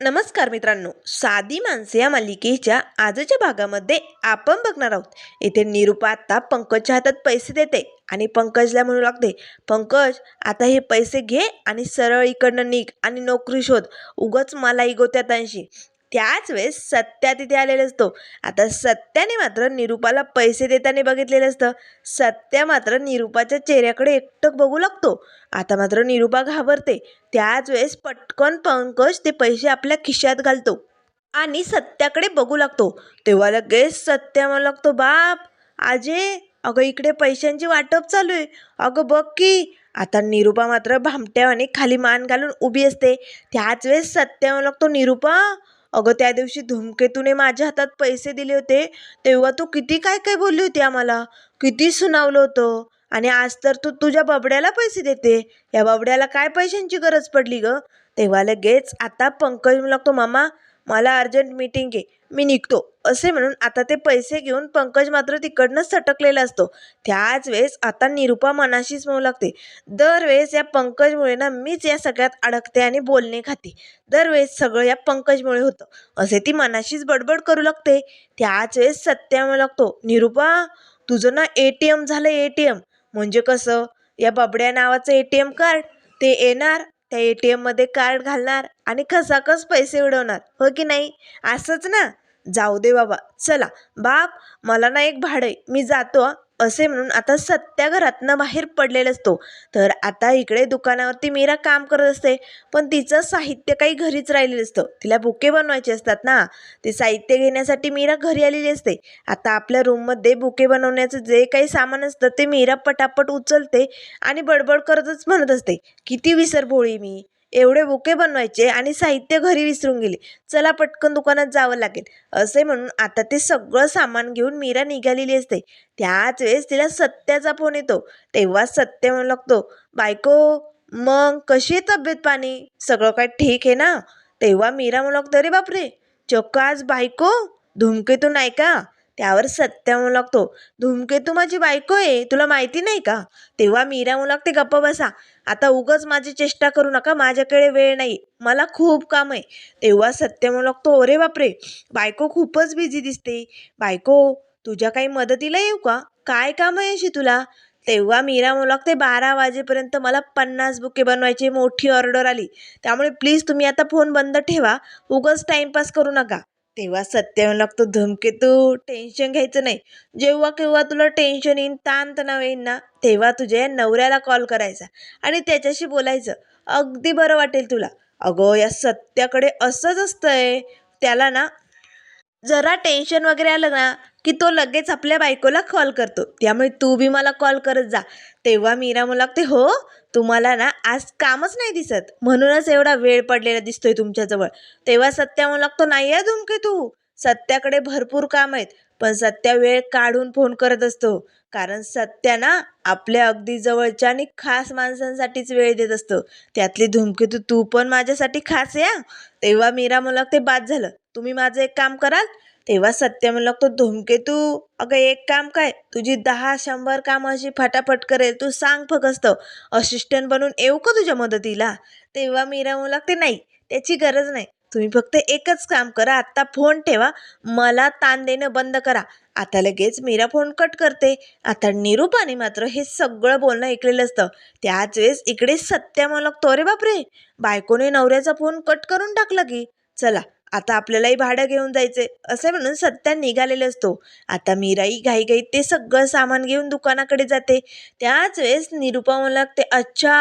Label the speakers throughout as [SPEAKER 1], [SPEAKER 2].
[SPEAKER 1] नमस्कार मित्रांनो साधी माणसे या मालिकेच्या आजच्या भागामध्ये आपण बघणार आहोत. इथे निरुपा आता पंकजच्या हातात पैसे देते आणि पंकजला म्हणू लागते पंकज आता हे पैसे घे आणि सरळ इकडनं निघ आणि नोकरी शोध. उगच मला इगोत्यात त्यांशी त्याच वेळेस सत्या तिथे आलेला असतो. आता सत्याने मात्र निरुपाला पैसे देताना बघितलेलं असतं. सत्या मात्र निरुपाच्या चेहऱ्याकडे एकटक बघू लागतो. आता मात्र निरुपा घाबरते. त्याच वेळेस पटकन पंकज ते पैसे आपल्या खिशात घालतो. आणि सत्याकडे बघू लागतो. तेव्हा लगेच सत्या म्हणू लागतो बाप आजे अगं इकडे पैशांची वाटप चालू आहे. अगं बघ की. आता निरुपा मात्र भामट्यावाने खाली मान घालून उभी असते. त्याच वेळेस सत्या म्हणू लागतो निरुपा अगं त्या दिवशी धूमकेतूने माझ्या हातात पैसे दिले होते तेव्हा तू किती काय काय बोलली होती आम्हाला. किती सुनावलं होतं. आणि आज तर तू तुझ्या बबड्याला पैसे देते. या बबड्याला काय पैशांची गरज पडली ग? तेव्हा लगेच आता पंकज म्हणू लागतो मामा. मला अर्जंट मीटिंग आहे मी निघतो. असे म्हणून आता ते पैसे घेऊन पंकज मात्र तिकडनंच सटकलेला असतो. त्याच वेळेस आता निरुपा मनाशीच म्हणू लागते दरवेळेस या पंकजमुळे ना मीच या सगळ्यात अडकते आणि बोलणे खाते. दरवेळेस सगळं या पंकजमुळे होतं. असे ती मनाशीच बडबड करू लागते. त्याच वेळेस सत्या म्हणू लागतो निरुपा तुझं ना ए टी एम झालं ए टी एम. म्हणजे कसं? या बबड्या नावाचं ए टी एम कार्ड. ते येणार त्या ए टी एममध्ये कार्ड घालणार आणि खसाखस पैसे उडवणार. हो की नाही? असंच ना? जाऊ दे बाबा. चला. बाप मला ना एक भाडं आहे. मी जातो असे म्हणून आता सत्या घरातनं बाहेर पडलेला असतो. तर आता इकडे दुकानावरती मीरा काम करत असते. पण तिचं साहित्य काही घरीच राहिलेलं असतं. तिला बुके बनवायचे असतात ना. ते साहित्य घेण्यासाठी मीरा घरी आलेली असते. आता आपल्या रूममध्ये बुके बनवण्याचं जे काही सामान असतं ते मीरा पटापट उचलते आणि बडबड करतच म्हणत असते. किती विसरभोळी मी. एवढे बुके बनवायचे आणि साहित्य घरी विसरून गेले. चला पटकन दुकानात जावं लागेल. असे म्हणून आता ते सगळं सामान घेऊन मीरा निघालेली असते. त्याच वेळेस तिला सत्याचा फोन येतो. तेव्हा सत्य म्हणू लागतो बायको मग कशी आहे तब्येत पाणी? सगळं काय ठीक आहे ना? तेव्हा मीरा म्हणू लागतो अरे बापरे! चक्क आज बायको? धुमकेतून ऐका का? त्यावर सत्या म्हणू लागतो धूमकेतू माझी बायको आहे तुला माहिती नाही का? तेव्हा मीरा म्हणू लागते गप्प बसा. आता उगच माझी चेष्टा करू नका माझ्याकडे वेळ नाही. मला खूप काम आहे. तेव्हा सत्य म्हणू लागतो अरे बापरे! बायको खूपच बिझी दिसते. बायको तुझ्या काही मदतीला येऊ का? काय काम आहे अशी तुला? तेव्हा मीरा म्हणू लागते बारा वाजेपर्यंत मला पन्नास बुके बनवायची मोठी ऑर्डर आली. त्यामुळे प्लीज तुम्ही आता फोन बंद ठेवा. उगच टाईमपास करू नका. तेव्हा सत्य लागतो धूमकेतू टेन्शन घ्यायचं नाही. जेव्हा केव्हा तुला टेन्शन येईन ताणतणाव येईन ना तेव्हा तुझ्या नवऱ्याला कॉल करायचा आणि त्याच्याशी बोलायचं. अगदी बरं वाटेल तुला. अगं या सत्याकडे असंच असतंय. त्याला ना जरा टेन्शन वगैरे आलं ना की तो लगेच आपल्या बायकोला कॉल करतो. त्यामुळे तू बी मला कॉल करत जा. तेव्हा मीरा म्हणू लागते हो तुम्हाला ना आज कामच नाही दिसत. म्हणूनच एवढा वेळ पडलेला दिसतोय तुमच्याजवळ. तेव्हा सत्या म्हणू लागतो नाही आहे धुमके तू. सत्याकडे भरपूर काम आहेत पण सत्या वेळ काढून फोन करत असतो. कारण सत्या ना आपल्या अगदी जवळच्या आणि खास माणसांसाठीच वेळ देत असतो. त्यातली धूमकेतू तू पण माझ्यासाठी खास या. तेव्हा मीरा मला ते बाद झालं. तुम्ही माझं एक काम कराल तेव्हा सत्य म्हणू लागतो धूमकेतू अगं एक काम काय तुझी दहा शंभर काम अशी फटाफट करेल तू सांग फकस्त असिस्टंट बनून येऊ का तुझ्या मदतीला? तेव्हा मीरा म्हणू लागते नाही त्याची गरज नाही तुम्ही फक्त एकच काम करा आत्ता फोन ठेवा मला ताण देणं बंद करा. आता लगेच मीरा फोन कट करते. आता निरूपाने मात्र हे सगळं बोलणं ऐकलेलं असतं. त्याच वेळेस इकडे सत्या म्हणू लागतो अरे बापरे बायकोने नवऱ्याचा फोन कट करून टाकला की चला आता आपल्यालाही भाडं घेऊन जायचे असे म्हणून सत्या निघालेला असतो. आता मीराई घाईघाईत ते सगळं सामान घेऊन दुकानाकडे जाते. त्याच वेळेस निरुपा म्हणू लागते अच्छा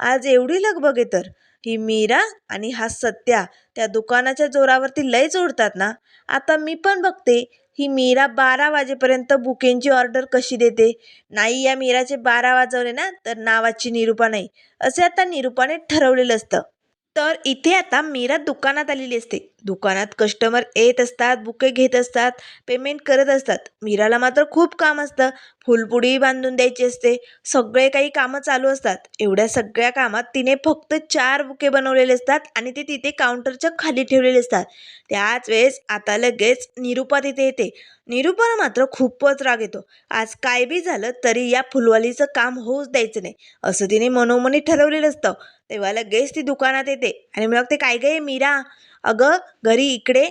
[SPEAKER 1] आज एवढी लगबग आहे तर. ही मीरा आणि हा सत्या त्या दुकानाच्या जोरावरती लय जोडतात ना. आता मी पण बघते ही मीरा बारा वाजेपर्यंत बुकेंची ऑर्डर कशी देते. नाही या मीराचे बारा वाजवले ना तर नावाची निरुपा नाही. असे आता निरुपाने ठरवलेलं असतं. तर इथे आता मीरा दुकानात आलेली असते. दुकानात कस्टमर येत असतात बुके घेत असतात पेमेंट करत असतात. मीराला मात्र खूप काम असतं. फुलपुडी बांधून द्यायची असते. सगळे काही कामं चालू असतात. एवढ्या सगळ्या कामात तिने फक्त चार बुके बनवलेले असतात आणि ते तिथे काउंटरच्या खाली ठेवलेले असतात. त्याच वेळेस आता लगेच निरुपा तिथे येते. निरुपाला मात्र खूपच राग येतो. आज काय बी झालं तरी या फुलवालीचं काम होऊच द्यायचं नाही. असं तिने मनोमनी ठरवलेलं असतं. तेव्हा लगेच ती दुकानात येते. आणि मग ते काय गे मीरा अगं घरी इकडे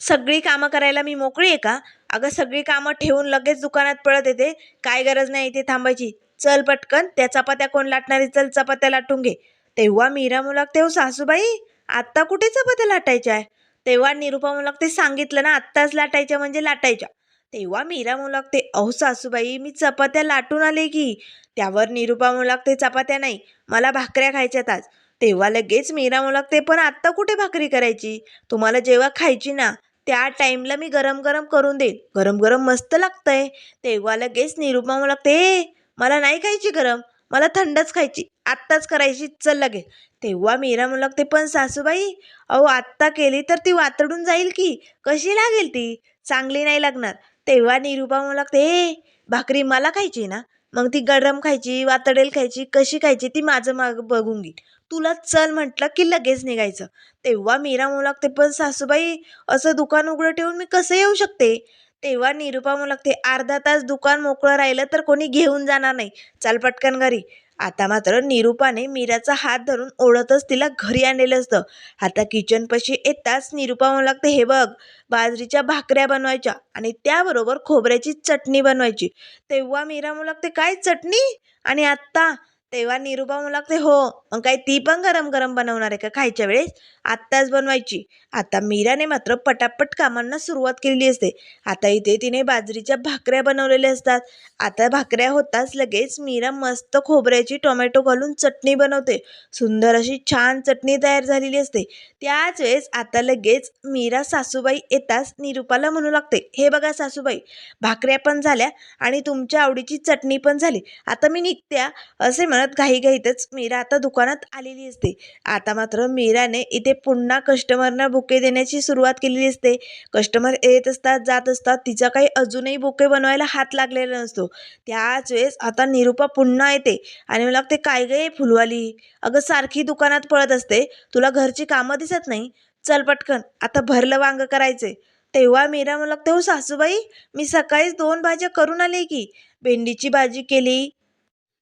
[SPEAKER 1] सगळी कामं करायला मी मोकळी आहे का? अगं सगळी कामं ठेवून लगेच दुकानात पळत येते. काय गरज नाही इथे थांबायची. चल पटकन त्या चपात्या कोण लाटणारी चल चपात्या लाटून घे. तेव्हा मीरा मुलाक तेव्हा सासूबाई आत्ता कुठे चपात्या लाटायच्या आहे? तेव्हा निरुपा मुलाक ते सांगितलं ना आत्ताच लाटायच्या म्हणजे लाटायच्या. तेव्हा मीरा म्हणू लागते अहो सासूबाई मी चपात्या लाटून आले की. त्यावर निरुपा म्हणू लागते चपात्या नाही मला भाकऱ्या खायच्यात आज. तेव्हा लगेच मीरा म्हणू लागते पण आत्ता कुठे भाकरी करायची? तुम्हाला जेव्हा खायची ना त्या टाईमला मी गरम गरम करून देईन. गरम गरम मस्त लागतंय. तेव्हा लगेच निरुपा लागते ते मला नाही खायची गरम मला थंडच खायची आत्ताच करायची चल लगेच. तेव्हा मीरा म्हणू लागते पण सासूबाई अहो आत्ता केली तर ती वातडून जाईल की कशी लागेल ती? चांगली नाही लागणार. तेव्हा निरुपा लागते ते भाकरी मला खायची ना? मग ती गरम खायची वातडेल खायची कशी खायची ती माझं माग बघून घेईल तुला चल म्हटलं की लगेच निघायचं. तेव्हा मीरा म्हणू लागते पण सासूबाई असं दुकान उघडं ठेवून मी कसं येऊ शकते? तेव्हा निरूपा म्हणू लागते अर्धा तास दुकान मोकळं राहिलं तर कोणी घेऊन जाणार नाही. चल पटकन घरी. आता मात्र निरुपाने मीराचा हात धरून ओढतच तिला घरी आणलेलं असतं. आता किचनपाशी येताच निरुपा म्हणू लागते हे बघ बाजरीच्या भाकऱ्या बनवायच्या आणि त्याबरोबर खोबऱ्याची चटणी बनवायची. तेव्हा मीरा म्हणू लागते काय चटणी? आणि आत्ता तेव्हा निरुपा म्हणू लागते हो मग काय ती पण गरम गरम बनवणार आहे का खायच्या वेळेस? आत्ताच बनवायची. आता मीराने मात्र पटापट कामांना सुरुवात केलेली असते. आता इथे तिने बाजरीच्या भाकऱ्या बनवलेल्या असतात. आता भाकऱ्या होताच लगेच मीरा मस्त खोबऱ्याची टोमॅटो घालून चटणी बनवते. सुंदर अशी छान चटणी तयार झालेली असते. त्याच वेळेस आता लगेच मीरा सासूबाई येताच निरुपाला म्हणू लागते हे बघा सासूबाई भाकऱ्या पण झाल्या आणि तुमच्या आवडीची चटणी पण झाली. आता मी निघत्या. असे म्हणत घाईघाईतच मीरा आता दुकानात आलेली असते. आता मात्र मीराने इथे पुन्हा कस्टमरना बुके देण्याची सुरुवात केलेली असते. कस्टमर येत असतात जात असतात तिचा काही अजूनही बुके बनवायला हात लागलेला नसतो. त्याच वेळेस आता निरुपा पुन्हा येते आणि मला लागते काय गे फुलवाली? अगं सारखी दुकानात पळत असते. तुला घरची कामं दिसत नाही. चल पटकन आता भरलं वांग करायचे तेव्हा मीरा मला लागते हो सासूबाई मी सकाळीच दोन भाज्या करून आले की. भेंडीची भाजी केली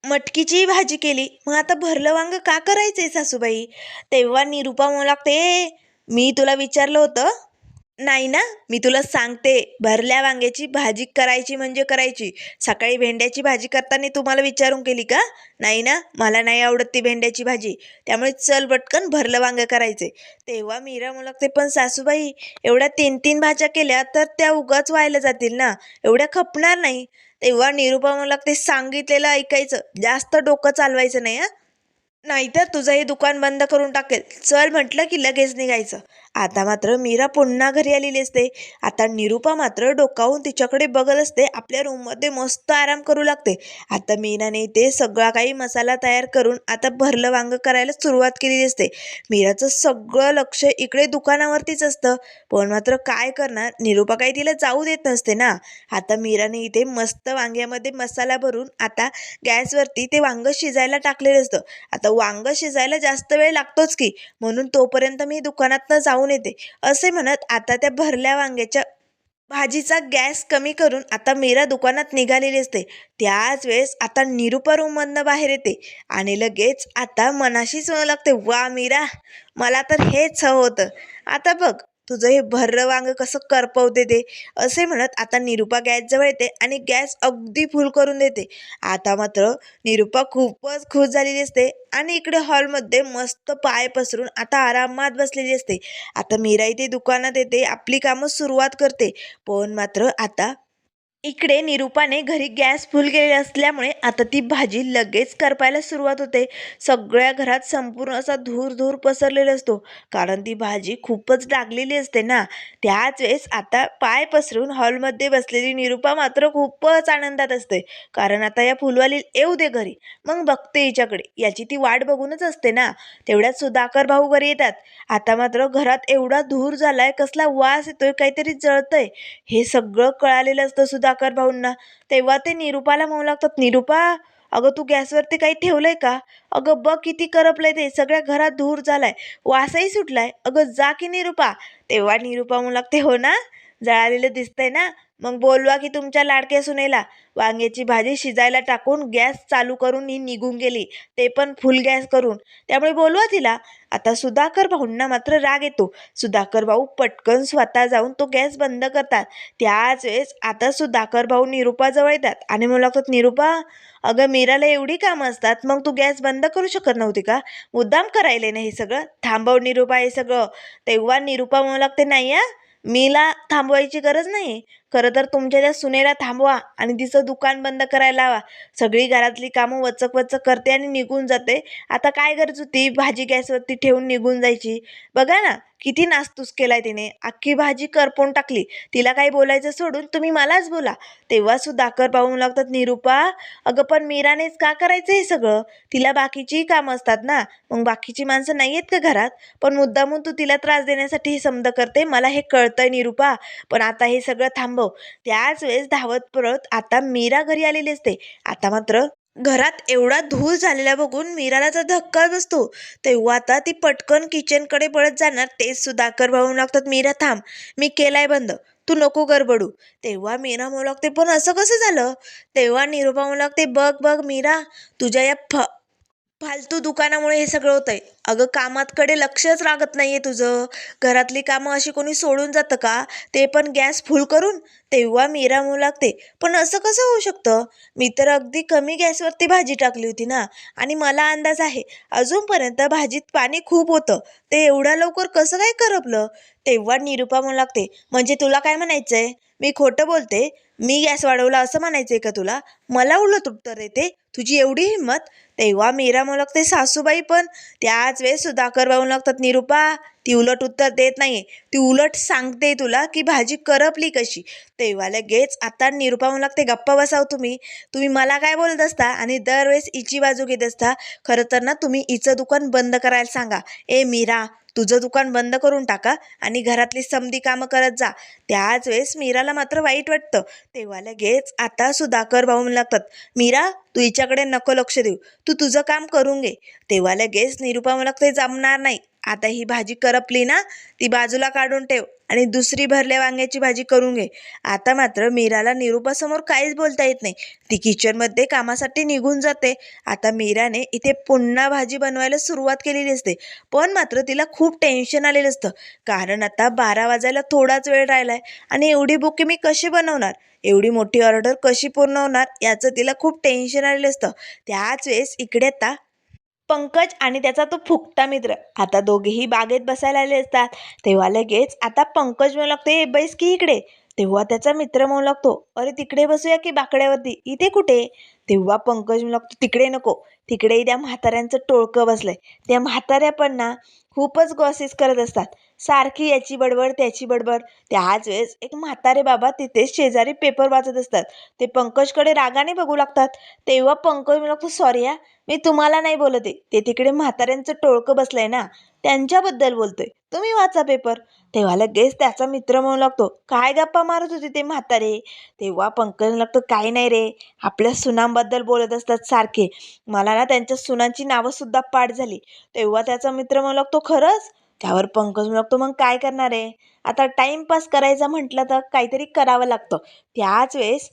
[SPEAKER 1] मटकीची भाजी केली. मग आता भरलं वांग का करायचंय सासूबाई? तेव्हा निरुपा म्हणू लागते "ए, मी तुला विचारलं होतं. नाही ना मी तुला सांगते. भरल्या वांग्याची भाजी करायची म्हणजे करायची. सकाळी भेंड्याची भाजी करताना तुम्हाला विचारून केली का? नाही ना मला नाही आवडत ती भेंड्याची भाजी. त्यामुळे चल पटकन भरलं वांगं करायचे तेव्हा मीरा मला लागते पण सासूबाई एवढ्या तीन तीन भाज्या केल्या तर त्या उगाच व्हायला जातील ना? एवढ्या खपणार नाही. तेव्हा निरुपमाला मला सांगितलेलं ऐकायचं. जास्त डोकं चालवायचं नाही हं. नाहीतर तुझं हे दुकान बंद करून टाकेल. चल म्हटलं की लगेच निघायचं. आता मात्र मीरा पुन्हा घरी आलेली असते. आता निरुपा मात्र डोकावून तिच्याकडे बघत असते. आपल्या रूममध्ये मस्त आराम करू लागते. आता मीराने ते सगळा काही मसाला तयार करून आता भरलं वांग करायला सुरुवात केलेली असते. मीराचं सगळं लक्ष इकडे दुकानावरतीच असतं. पण मात्र काय करणार? निरुपा काही तिला जाऊ देत नसते ना. आता मीराने इथे मस्त वांग्यामध्ये मसाला भरून आता गॅसवरती ते वांग शिजायला टाकलेलं असतं. आता वांग शिजायला जास्त वेळ लागतोच की. म्हणून तोपर्यंत मी दुकानातनं जाऊन येते. असे म्हणत आता त्या भरल्या वांग्याच्या भाजीचा गॅस कमी करून आता मीरा दुकानात निघालेली असते. त्याच वेळेस आता निरुपा रूममधनं बाहेर येते. आणि लगेच आता मनाशीच म्हणू लागते वा मीरा मला तर हेच हवं होतं. आता बघ तुझं हे भर्र वांग कसं करपवते ते? असे म्हणत आता निरुपा गॅसजवळ येते आणि गॅस अगदी फुल करून देते. आता मात्र निरुपा खूपच खुश झालेली असते आणि इकडे हॉलमध्ये मस्त पाय पसरून आता आरामात बसलेली असते. आता मीरा इथे दुकानात येते आपली कामं सुरुवात करते. पण मात्र आता इकडे निरुपाने घरी गॅस फुल केलेला असल्यामुळे आता ती भाजी लगेच करपायला सुरुवात होते. सगळ्या घरात संपूर्ण असा धूर धूर पसरलेला असतो. कारण ती भाजी खूपच डागलेली असते ना. त्याच वेळेस आता पाय पसरून हॉलमध्ये बसलेली निरुपा मात्र खूपच आनंदात असते. कारण आता या फुलवाली येऊ दे घरी. मग बघते हिच्याकडे. याची ती वाट बघूनच असते ना. तेवढ्यात सुधाकर भाऊ घरी येतात. आता मात्र घरात एवढा धूर झालाय कसला वास येतोय काहीतरी जळतंय. हे सगळं कळालेलं असतं सुद्धा सुधाकर भाऊंना. तेव्हा ते निरुपाला म्हणू लागतात निरुपा अगं तू गॅसवरती काही ठेवलंय का? अगं बघ किती करपलंय ते सगळ्या घरात धूर झालाय वासही सुटलाय. अगं जा की निरुपा. तेव्हा निरुपा म्हणू लागते हो ना जळालेलं दिसतंय ना मग बोलवा की तुमच्या लाडक्या सुनेला. वांग्याची भाजी शिजायला टाकून गॅस चालू करून ही निघून गेली ते पण फुल गॅस करून. त्यामुळे बोलवा तिला आता सुधाकर भाऊंना मात्र राग येतो. सुधाकर भाऊ पटकन स्वतः जाऊन तो गॅस बंद करतात. त्याच वेळेस आता सुधाकर भाऊ निरुपाजवळ येतात. आणि मला लागतात निरुपा अगं मीराला एवढी कामं असतात मग तू गॅस बंद करू शकत नव्हती का? मुद्दाम करायले ना हे सगळं. थांबव निरुपा हे सगळं. तेव्हा निरुपा मला लागते नाही हा मीला थांबवायची गरज नाही खरं तर तुमच्या त्या सुनेला थांबवा आणि तिचं दुकान बंद करायला लावा. सगळी घरातली कामं वचक वचक करते आणि निघून जाते. आता काय गरज होती? भाजी गॅसवरती ठेवून निघून जायची. बघा ना किती नासतूस केलाय तिने. अख्खी भाजी करपून टाकली. तिला काही बोलायचं सोडून तुम्ही मलाच बोला. तेव्हा कर पाहून लागतात निरुपा अगं पण मीरानेच का करायचं हे सगळं? तिला बाकीचीही कामं असतात ना. मग बाकीची माणसं नाही आहेत का घरात? पण मुद्दामून तू तिला त्रास देण्यासाठी हे समज करते. मला हे कळतंय निरुपा. पण आता हे सगळं थांबव. त्याच वेळेस धावत परत आता मीरा घरी आलेली असते. आता मात्र घरात एवढा धूळ झालेला बघून मीराला तर धक्का बसतो. तेव्हा आता ती पटकन किचनकडे पळत जाणार तेच सुधाकर भाऊ लागतात मीरा थांब मी केलाय बंद तू नको गडबडू. तेव्हा मीरा म्हणू लागते पण असं कसं झालं? तेव्हा निरूपा म्हणू लागते बघ बघ मीरा तुझ्या या फ फालतू दुकानामुळे हे सगळं होतंय. अगं कामातकडे लक्षच लागत नाहीये तुझं. घरातली कामं अशी कोणी सोडून जातं का? ते पण गॅस फुल करून तेव्हा मिरामू लागते. पण असं कसं होऊ शकतं? मी तर अगदी कमी गॅसवरती भाजी टाकली होती ना. आणि मला अंदाज आहे अजूनपर्यंत भाजीत पाणी खूप होतं. ते एवढ्या लवकर कसं काय करपलं? तेव्हा निरुपा म्हणू लागते म्हणजे तुला काय म्हणायचं आहे मी खोटं बोलते? मी गॅस वाढवला असं म्हणायचं आहे का तुला? मला उलट उत्तर येते तुझी एवढी हिंमत? तेव्हा मीरा मुलगते लागते सासूबाई पण त्याच वेळेस सुधाकर भाऊ लागतात निरुपा ती उलट उत्तर देत नाही ती उलट सांगते तुला की भाजी करपली कशी. तेव्हा लगेच आता निरुपा म्हणू लागते गप्पा बसाव तुम्ही. तुम्ही मला काय बोलत असता आणि दरवेळेस इची बाजू घेत असता खरं तर ना तुम्ही इचं दुकान बंद करायला सांगा. ए मीरा तुझं दुकान बंद करून टाका आणि घरातली समधी कामं करत जा. त्याच वेळेस मीराला मात्र वाईट वाटतं. तेव्हा लगेच आता सुधाकर भाऊ लागतात मीरा तू हिच्याकडे नको लक्ष देऊ. तू तुझं काम करून घे. तेव्हा लगेच निरुपा मला ते जमणार नाही. आता ही भाजी करपली ना ती बाजूला काढून ठेव. आणि दुसरी भरल्या वांग्याची भाजी करून घे. आता मात्र मीराला निरुपासमोर काहीच बोलता येत नाही. ती किचनमध्ये कामासाठी निघून जाते. आता मीराने इथे पुन्हा भाजी बनवायला सुरुवात केलेली असते. पण मात्र तिला खूप टेन्शन आलेलं असतं. कारण आता बारा वाजायला थोडाच वेळ राहिला आहे आणि एवढी बुके मी कशी बनवणार? एवढी मोठी ऑर्डर कशी पूर्ण होणार? याचं तिला खूप टेन्शन आलेलं असतं. त्याच वेळेस इकडे आता पंकज आणि त्याचा तो फुकटा मित्र. आता दोघेही बागेत बसायला आले असतात. तेव्हा लगेच आता पंकज म्हणू लागतो "ए, बैस की इकडे. तेव्हा त्याचा मित्र म्हणू लागतो अरे तिकडे बसूया की बाकड्यावरती? इथे कुठे? तेव्हा पंकज म्हणू लागतो तिकडे नको. तिकडे त्या म्हाताऱ्यांचं टोळकं बसलंय. त्या म्हाताऱ्या पण ना खूपच गॉसिस करत असतात. सारखी याची बडबड त्याची बडबड. त्याच वेळेस एक म्हातारे बाबा तिथेच शेजारी पेपर वाचत असतात. ते पंकजकडे रागाने बघू लागतात. तेव्हा पंकज म्हणू सॉरी या मी तुम्हाला नाही बोलत आहे. ते तिकडे म्हाताऱ्यांचं टोळकं बसलंय ना. त्यांच्याबद्दल बोलतोय. तुम्ही वाचा पेपर तेव्हा लगेच त्याचा मित्र म्हणू लागतो. काय गप्पा मारत होते ते म्हातारे? तेव्हा पंकज लागतो काय नाही रे. आपल्या सुनांबद्दल बोलत असतात सारखे. मला ना त्यांच्या सुनांची नावंसुद्धा पाठ झाली. तेव्हा त्याचा मित्र म्हणू लागतो खरंच? त्यावर पंकज म्हणू लागतो मग काय करणार आहे? आता टाइमपास करायचा म्हटलं तर काहीतरी करावं लागतं. त्याच वेळेस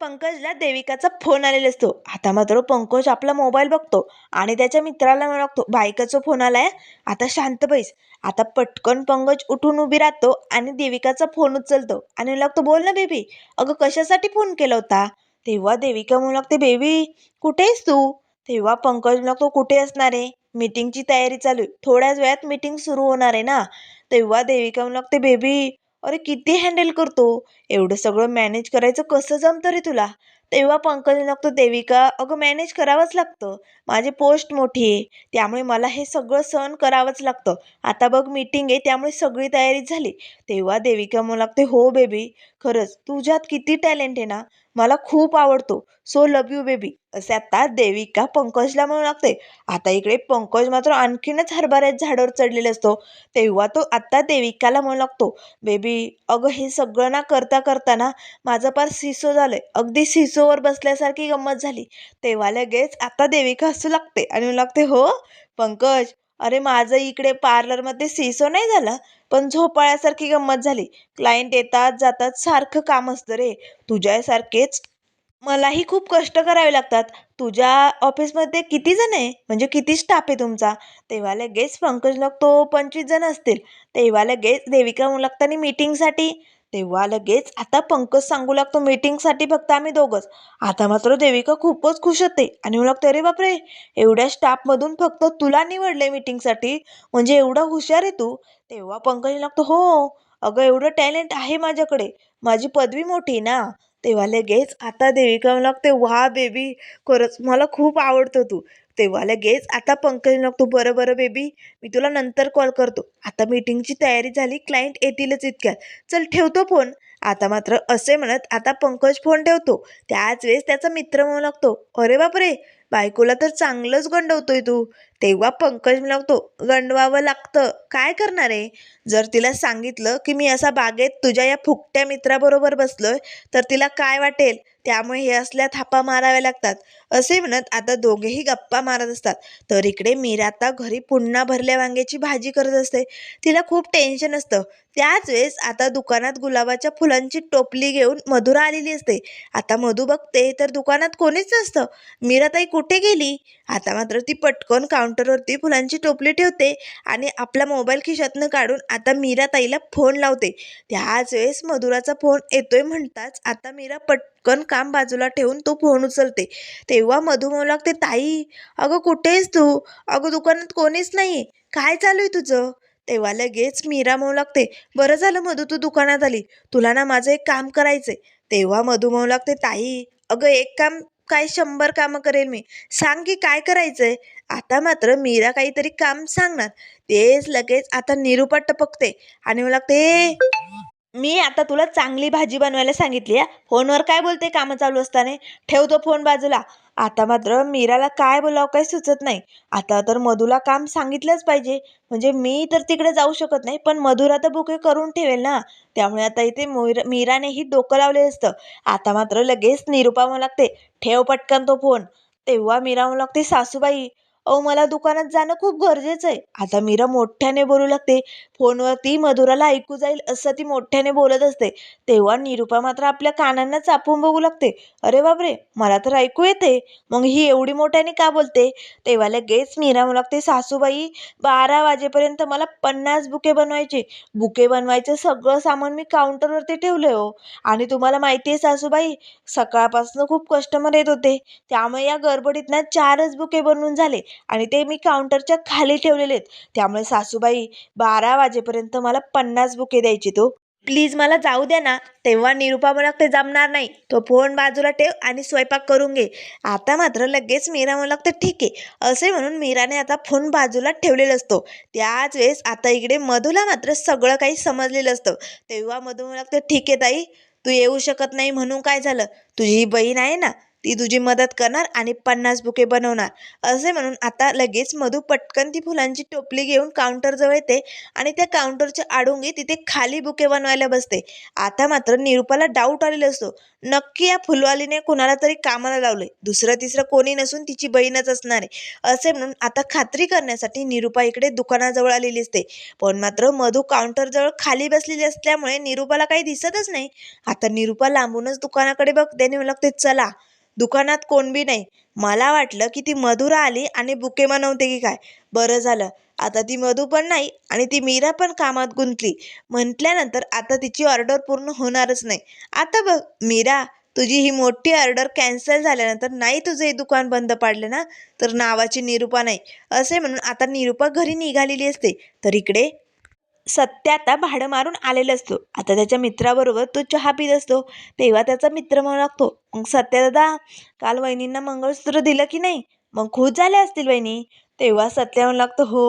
[SPEAKER 1] पंकजला देविकाचा फोन आलेला असतो. आता मात्र पंकज आपला मोबाईल बघतो आणि त्याच्या मित्राला म्हणू लागतो बायकाचा फोन आलाय? आता शांत बैस. आता पटकन पंकज उठून उभी राहतो आणि देविकाचा फोन उचलतो. आणि म्हणू लागतो बोल ना बेबी अगं कशासाठी फोन केला होता? तेव्हा देविका म्हणू लागते बेबी कुठे आहेस तू? तेव्हा पंकज म्हणू लागतो कुठे असणार आहे? मीटिंगची तयारी चालू आहे. थोड्याच वेळात मीटिंग सुरू होणार आहे ना? तेव्हा देविका म्हणू लागते बेबी अरे किती हँडल करतो? एवढं सगळं मॅनेज करायचं कसं जमतं रे तुला? तेव्हा पंकज लागतो देविका अगं मॅनेज करावंच लागतं. माझी पोस्ट मोठी आहे त्यामुळे मला हे सगळं सहन करावंच लागतं. आता बघ मीटिंग आहे त्यामुळे सगळी तयारी झाली. तेव्हा देविका मला लागते हो बेबी खरंच तुझ्यात किती टॅलेंट आहे ना? मला खूप आवडतो. सो लव यू बेबी असे आता देविका पंकजला म्हणू लागते. आता इकडे पंकज मात्र आणखीनच हरभऱ्यात झाडावर चढलेला असतो. तेव्हा तो आत्ता देविकाला म्हणू लागतो बेबी अगं हे सगळं ना करता करता ना माझं पार सिसो झालंय. अगदी सिसोवर बसल्यासारखी गंमत झाली. तेव्हा लगेच आता देविका हसू लागते आणि म्हणू लागते हो पंकज अरे माझं इकडे पार्लरमध्ये सिसो नाही झालं पण झोपाळ्यासारखी गंमत झाली. क्लायंट येतात जातात सारखं काम असतं रे. तुझ्यासारखेच मलाही खूप कष्ट करावे लागतात. तुझ्या ऑफिसमध्ये किती जण आहे? म्हणजे किती स्टाफ आहे तुमचा? तेव्हा लगेच पंकज लागतो पंचवीस जण असतील. तेव्हा लगेच देविका मुलागतानी मीटिंगसाठी तेव्हा लगेच आता पंकज सांगू लागतो मीटिंगसाठी फक्त आम्ही दोघंच. आता मात्र देविका खूपच खुश होते आणि म्हणू लागते अरे बापरे एवढ्या स्टाफमधून फक्त तुला निवडले मीटिंगसाठी म्हणजे एवढा हुशार आहे तू? तेव्हा पंकज लागतो हो अगं एवढं टॅलेंट आहे माझ्याकडे. माझी पदवी मोठी ना. तेव्हा लगेच आता देविका लागते वा बेबी खरंच मला खूप आवडतं तू. तेव्हा लगेच आता पंकज लागतो बरं बरं बेबी मी तुला नंतर कॉल करतो. आता मीटिंगची तयारी झाली क्लायंट येतीलच इतक्यात. चल ठेवतो फोन आता मात्र असे म्हणत आता पंकज फोन ठेवतो. त्याच वेळेस त्याचा मित्र म्हणू लागतो अरे बापरे! बायकोला तर चांगलंच गंडवतोय तू. तेव्हा पंकज लागतो गंडवावं लागतं. काय करणार आहे? जर तिला सांगितलं की मी असा बागेत तुझ्या या फुकट्या मित्राबरोबर बसलोय तर तिला काय वाटेल? त्यामुळे हे असल्या थापा माराव्या लागतात. असे म्हणत आता दोघेही गप्पा मारत असतात. तर इकडे मीरा आता घरी पुन्हा भरल्या वांग्याची भाजी करत असते. तिला खूप टेन्शन असतं. त्याच वेळेस आता दुकानात गुलाबाच्या फुलांची टोपली घेऊन मधुरा आलेली असते. आता मधू बघते तर दुकानात कोणीच नसतं. मीराताई कुठे गेली? आता मात्र ती पटकन काउंटरवरती फुलांची टोपली ठेवते आणि आपला मोबाईल खिशातनं काढून आता मीराताईला फोन लावते. त्याच वेळेस मधुराचा फोन येतोय म्हणताच आता मीरा पट पटकन काम बाजूला ठेवून तो फोन उचलते. तेव्हा मधू म्हणू लागते ताई अगं कुठेस तू? अगं दुकानात कोणीच नाही काय चालू आहे तुझं? तेव्हा लगेच मीरा म्हणू लागते बरं झालं मधू तू दुकानात आली. तुला ना माझं एक काम करायचंय. तेव्हा मधू म्हणू लागते ताई अगं एक काम काय शंभर कामं करेल मी. सांग की काय करायचंय. आता मात्र मीरा काहीतरी काम सांगणार. तेच लगेच आता निरूपा टपकते आणि मला लागते मी आता तुला चांगली भाजी बनवायला सांगितली आहे. फोनवर काय बोलते कामं चालू असताना? ठेवतो फोन बाजूला. आता मात्र मीराला काय बोलावं काही सुचत नाही. आता तर मधूला काम सांगितलंच पाहिजे. म्हणजे मी तर तिकडे जाऊ शकत नाही पण मधुरा तर बुके करून ठेवेल ना. त्यामुळे आता इथे मोर मीरानेही डोकं लावलेलं असतं. आता मात्र लगेच निरूपा म्हणू लागते. ठेव पटकन तो फोन. तेव्हा मीरा म्हणू लागते सासूबाई. अहो मला दुकानात जाणं खूप गरजेचं आहे. आता मीरा मोठ्याने बोलू लागते. फोनवरती मधुराला ऐकू जाईल असं ती मोठ्याने बोलत असते. तेव्हा निरूपा मात्र आपल्या कानांना चापून बघू लागते. अरे बापरे मला तर ऐकू येते. मग ही एवढी मोठ्याने का बोलते? तेव्हा लगेच मीरा म्हणू लागते सासूबाई बारा वाजेपर्यंत मला पन्नास बुके बनवायचे. बुके बनवायचं सगळं सामान मी काउंटरवरती ठेवलं हो. आणि तुम्हाला माहिती आहे सासूबाई सकाळपासून खूप कस्टमर येत होते. त्यामुळे या गडबडीत ना चारच बुके बनवून झाले. आणि ते मी काउंटरच्या खाली ठेवलेले आहेत. त्यामुळे सासूबाई बारा वाजेपर्यंत मला पन्नास बुके द्यायचे तो. प्लीज मला जाऊ द्या ना तेव्हा निरुपा मुलाक ते जमणार नाही. तो फोन बाजूला ठेव आणि स्वयंपाक करून घे. आता मात्र लगेच मीरा मुलाक ते ठीक आहे. असे म्हणून मीराने आता फोन बाजूला ठेवलेला असतो. त्याच वेळेस आता इकडे मधूला मात्र सगळं काही समजलेलं असतं. तेव्हा मधू मुलाक ते ठीक आहे ताई तू येऊ शकत नाही म्हणून काय झालं? तुझी बहीण आहे ना? ती तुझी मदत करणार आणि पन्नास बुके बनवणार. असे म्हणून आता लगेच मधू पटकन ती फुलांची टोपली घेऊन काउंटरजवळ येते आणि त्या काउंटरच्या आडोंगी तिथे खाली बुके बनवायला बसते. आता मात्र निरूपाला डाऊट आलेला असतो. नक्की या फुलवालीने कोणाला तरी कामाला लावले दुसरं तिसरं कोणी नसून तिची बहीणच असणार आहे. असे म्हणून आता खात्री करण्यासाठी निरूपा इकडे दुकानाजवळ आलेली असते. पण मात्र मधू काउंटरजवळ खाली बसलेली असल्यामुळे निरूपाला काही दिसतच नाही. आता निरूपा लांबूनच दुकानाकडे बघते आणि मला लागते चला दुकानात कोणबी नाही. मला वाटलं की ती मधुरा आली आणि बुके बनवते की काय. बरं झालं. आता ती मधू पण नाही आणि ती मीरा पण कामात गुंतली. म्हटल्यानंतर आता तिची ऑर्डर पूर्ण होणारच नाही. आता बघ मीरा तुझी ही मोठी ऑर्डर कॅन्सल झाल्यानंतर नाही तुझं हे दुकान बंद पाडलं ना? तर नावाची निरूपा नाही. असे म्हणून आता निरूपा घरी निघालेली असते. तर इकडे सत्य आता भाडं मारून आलेला असतो. आता त्याच्या मित्राबरोबर तो चहा पित असतो. तेव्हा त्याचा मित्र म्हणू लागतो मग सत्या दादा काल वहिनींना मंगळसूत्र दिलं की नाही? मग खुश झाले असतील वहिनी? तेव्हा सत्या म्हणू लागतो हो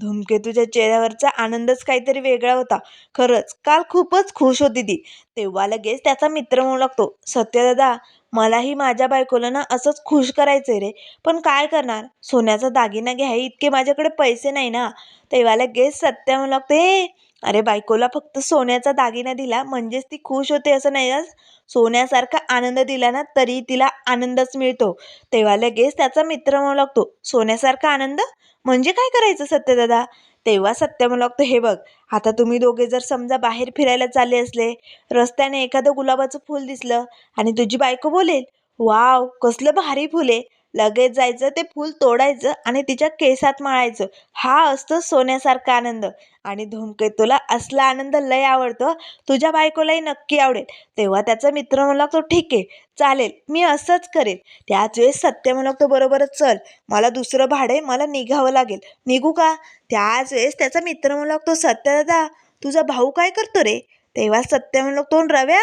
[SPEAKER 1] धूमकेतूच्या चेहऱ्यावरचा आनंदच काहीतरी वेगळा होता. खरंच काल खूपच खुश होती ती. तेव्हा लगेच त्याचा मित्र म्हणू लागतो सत्या दादा मलाही माझ्या बायकोला ना असंच खुश करायचंय रे. पण काय करणार? सोन्याचा दागिना घ्याय इतके माझ्याकडे पैसे नाही ना. तेव्हा लगेच सत्या म्हणू लागते अरे बायकोला फक्त सोन्याचा दागिना दिला म्हणजेच ती खुश होते असं नाही आज सोन्यासारखा आनंद दिला ना तरी तिला आनंदच मिळतो. तेव्हा लगेच त्याचा मित्र म्हणू लागतो सोन्यासारखा आनंद? म्हणजे काय करायचं सत्यदादा तेव्हा सत्य लागतो हे बघ आता तुम्ही दोघे जर समजा बाहेर फिरायला चालले असले रस्त्याने एखादं गुलाबाचं फूल दिसलं आणि तुझी बायको बोलेल वाव कसलं भारी फुल आहे. लगेच जायचं ते फूल तोडायचं आणि तिच्या केसात माळायचं. हा असतो सोन्यासारखा आनंद. आणि धूमकेतूला असला आनंद लय आवडतो. तुझ्या बायकोलाही नक्की आवडेल. तेव्हा त्याचा मित्र म्हणला तो ठीक. आहे चालेल मी असंच करेल. त्याच वेळेस सत्य म्हणला तो बरोबरच चल. मला दुसरं भाडे मला निघावं लागेल. निघू का? त्याच वेळेस त्याचा मित्र म्हणला तो सत्य दादा तुझा भाऊ काय करतो रे? तेव्हा सत्य म्हणू तो रव्या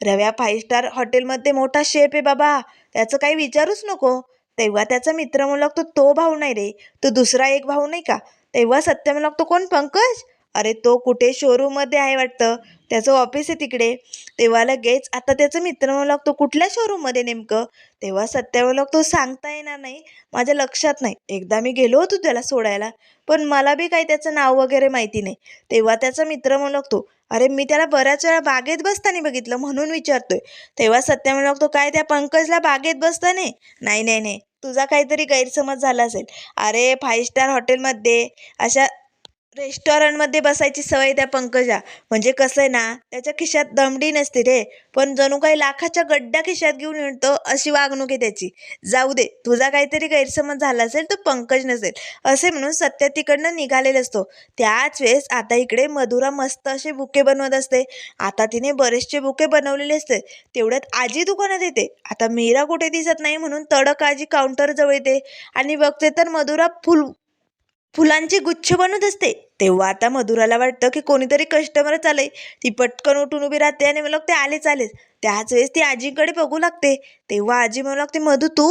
[SPEAKER 1] रव्या फाईव्ह स्टार हॉटेलमध्ये मोठा शेफ आहे बाबा. त्याचं काही विचारूच नको. तेव्हा त्याचा मित्र म्हणू लागतो तो भाऊ नाही रे. तो दुसरा एक भाऊ नाही का? तेव्हा सत्य म्हणू लागतो कोण पंकज? अरे तो कुठे शोरूममध्ये आहे वाटतं? त्याचं ऑफिस आहे तिकडे. तेव्हा लगेच आता त्याचं मित्र म्हणू लागतो कुठल्या शोरूममध्ये नेमकं? तेव्हा सत्य लागतो सांगता येणार नाही. माझ्या लक्षात नाही. एकदा मी गेलो होतो त्याला सोडायला पण मला बी काही त्याचं नाव वगैरे माहिती नाही. तेव्हा त्याचा मित्र म्हणू लागतो अरे मी त्याला बऱ्याच वेळा बागेत बसताना बघितलं म्हणून विचारतोय. तेव्हा सत्या म्हणू लागतो काय त्या पंकजला बागेत बसताना? नाही नाही नाही. तुझा काहीतरी गैरसमज झाला असेल. अरे फाईव्ह स्टार हॉटेलमध्ये अशा रेस्टॉरंटमध्ये बसायची सवय त्या पंकजा. म्हणजे कसं आहे ना त्याच्या खिशात दमडी नसते रे. पण जणू काही लाखाच्या गड्ड्या खिशात घेऊन येतो अशी वागणूक आहे त्याची. जाऊ दे तुझा काहीतरी गैरसमज झाला असेल तर पंकज नसेल. असे म्हणून सत्य तिकडनं निघालेला असतो. त्याच वेळेस आता इकडे मधुरा मस्त असे बुके बनवत असते. आता तिने बरेचसे बुके बनवलेले असते. तेवढ्यात आजी दुकानात येते. आता मीरा कुठे दिसत नाही म्हणून तडक आजी काउंटरजवळ येते. आणि बघते तर मधुरा फुल फुलांचे गुच्छ बनवत असते. तेव्हा आता मधुराला वाटतं की कोणीतरी कस्टमरच आलंय. ती पटकन उठून उभी राहते आणि मग ते आलेच आलेच. त्याच वेळेस ती आजीकडे बघू लागते. तेव्हा आजी म्हणू लागते मधू तू?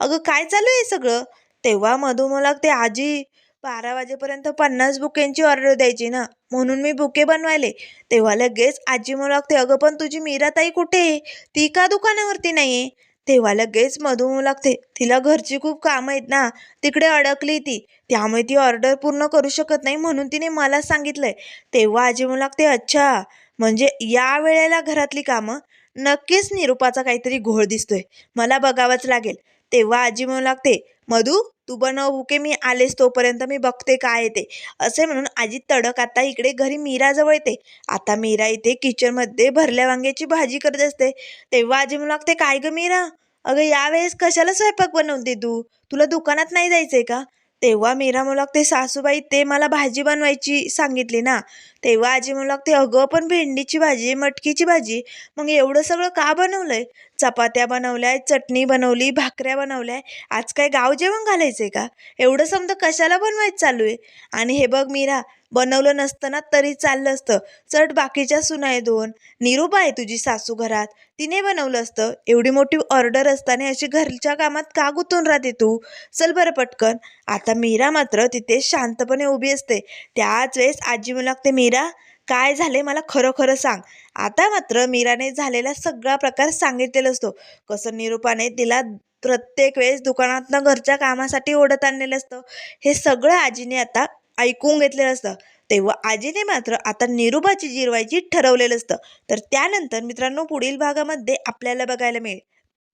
[SPEAKER 1] अगं काय चालू आहे सगळं? तेव्हा मधू म्हणू लागते आजी बारा वाजेपर्यंत पन्नास बुकेंची ऑर्डर द्यायची ना म्हणून मी बुके बनवायले. तेव्हा लगेच आजी म्हणू लागते अगं पण तुझी मीराताई कुठे आहे? ती का दुकानावरती नाही आहे तेव्हा लगेच मधू लागते. तिला घरची खूप कामं आहेत ना तिकडे अडकली ती. त्यामुळे ती ऑर्डर पूर्ण करू शकत नाही म्हणून तिने मला सांगितलंय. तेव्हा आजी म्हणू लागते अच्छा म्हणजे या वेळेला घरातली कामं? नक्कीच निरूपाचा काहीतरी घोळ दिसतोय. मला बघावंच लागेल. तेव्हा आजी म्हणू लागते मधू तू बनव भुके मी आलेस तोपर्यंत मी बघते काय येते असे म्हणून आजी तडक आता इकडे घरी मीराजवळ येते. आता मीरा इथे किचनमध्ये भरल्या वांग्याची भाजी करत असते. तेव्हा आजी म्हणू लागते काय ग मीरा? अगं यावेळेस कशाला स्वयंपाक बनवते तू? तुला दुकानात नाही जायचंय का? तेव्हा मीरा म्हणू लागते सासूबाई ते मला भाजी बनवायची सांगितली ना. तेव्हा आजी म्हणू लागते अगं पण भेंडीची भाजी मटकीची भाजी मग एवढं सगळं का बनवलंय? चपात्या बनवल्या चटणी बनवली भाकऱ्या बनवल्या आज काय गाव जेवण घालायचंय का? एवढं समजा कशाला बनवायचं चालू आहे? आणि हे बघ मीरा बनवलं नसतं ना तरी चाललं असतं. चट बाकीच्या सुना आहे दोन. निरूपा आहे तुझी सासू घरात. तिने बनवलं असतं. एवढी मोठी ऑर्डर असताना अशी घरच्या कामात का गुंतून राहते तू? चल बरं पटकन. आता मीरा मात्र तिथे शांतपणे उभी असते. त्याच वेळेस आजी म्हणू लागते मीरा काय झाले मला खरं खरं सांग. आता मात्र मीराने झालेला सगळा प्रकार सांगितलेला असतो. कसं निरूपाने तिला प्रत्येक वेळेस दुकानातनं घरच्या कामासाठी ओढत आणलेलं असतं. हे सगळं आजीने आता ऐकून घेतलेलं असतं. तेव्हा आजीने मात्र आता निरूपाची जिरवायची ठरवलेलं असतं. तर त्यानंतर मित्रांनो पुढील भागामध्ये आपल्याला बघायला मिळेल.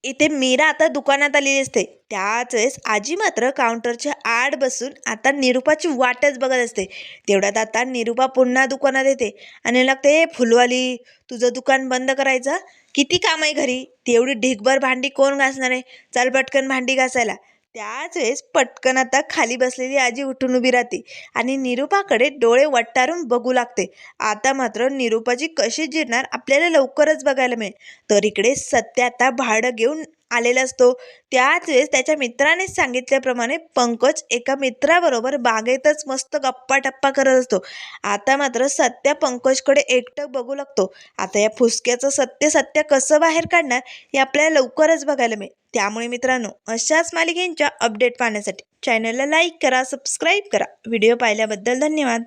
[SPEAKER 1] इथे मीरा आता दुकानात आलेली असते. त्याच वेळेस आजी मात्र काउंटरच्या आड बसून आता निरूपाची वाटच बघत असते. तेवढ्यात आता निरूपा पुन्हा दुकानात येते आणि लागते फुलवाली तुझं दुकान बंद करायचं? किती काम आहे घरी? तेवढी ढिगभर भांडी कोण घासणार आहे? चल पटकन भांडी घासायला. त्याच वेळेस पटकन आता खाली बसलेली आजी उठून उभी राहते आणि निरूपाकडे डोळे वट्टारून बघू लागते. आता मात्र निरूपाची कशी जिरणार आपल्याला लवकरच बघायला मिळेल. तर इकडे सत्य आता भाडं घेऊन आलेला असतो. त्याच वेळेस त्याच्या मित्राने सांगितल्याप्रमाणे पंकज एका मित्राबरोबर बागेतच मस्त गप्पा टप्पा करत असतो. आता मात्र सत्य पंकजकडे एकटक बघू लागतो. आता या फुसक्याचं सत्य सत्य कसं बाहेर काढणार हे आपल्याला लवकरच बघायला मिळेल. त्यामुळे मित्रांनो अशाच मालिकेंच्या अपडेट पाहण्यासाठी चॅनलला लाईक करा सबस्क्राईब करा. व्हिडिओ पाहिल्याबद्दल धन्यवाद.